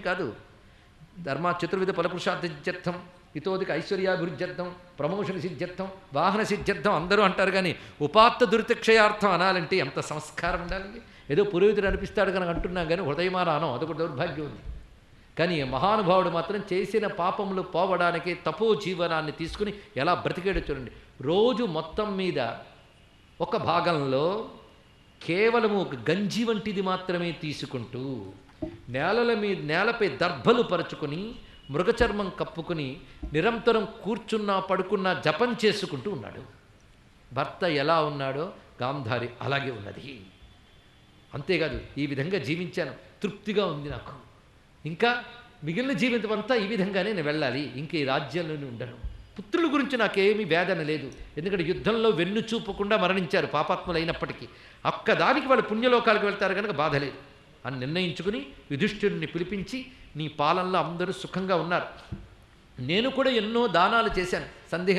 కాదు. ధర్మ చతుర్విధ ఫలపురుషార్థిత్యర్థం ఇతోదిక ఐశ్వర్యాభివృద్ధ్యర్థం ప్రమోషన్ సిద్ధ్యర్థం వాహన సిద్ధ్యర్థం అందరూ అంటారు కానీ ఉపాత్త దురితక్షయార్థం అనాలంటే ఎంత సంస్కారం ఉండాలండి? ఏదో పురోహితుడు అనిపిస్తాడు కనుక అంటున్నాం కానీ హృదయమానం అదొక దౌర్భాగ్యం ఉంది. కానీ మహానుభావుడు మాత్రం చేసిన పాపములు పోవడానికి తపో జీవనాన్ని తీసుకుని ఎలా బ్రతికేడో చూడండి. రోజు మొత్తం మీద ఒక భాగంలో కేవలము ఒక గంజి వంటిది మాత్రమే తీసుకుంటూ నేలల మీద నేలపై దర్భలు పరుచుకొని మృగచర్మం కప్పుకుని నిరంతరం కూర్చున్నా పడుకున్నా జపం చేసుకుంటూ ఉన్నాడు. భర్త ఎలా ఉన్నాడో గాంధారి అలాగే ఉన్నది. అంతేకాదు ఈ విధంగా జీవించాను. తృప్తిగా ఉంది నాకు. ఇంకా మిగిలిన జీవితం అంతా ఈ విధంగానే నేను వెళ్ళాలి. ఇంక ఈ రాజ్యంలోనే ఉండను. పుత్రుల గురించి నాకేమీ వేదన లేదు. ఎందుకంటే యుద్ధంలో వెన్ను చూపకుండా మరణించారు పాపాత్ములైనప్పటికీ. ఒక్కదానికి వాళ్ళు పుణ్యలోకాలకు వెళ్తారు కనుక బాధ లేదు. అని నిర్ణయించుకుని యుధిష్ఠిరుని పిలిపించి నీ పాలనలో అందరూ సుఖంగా ఉన్నారు. నేను కూడా ఎన్నో దానాలు చేశాను. సందేహం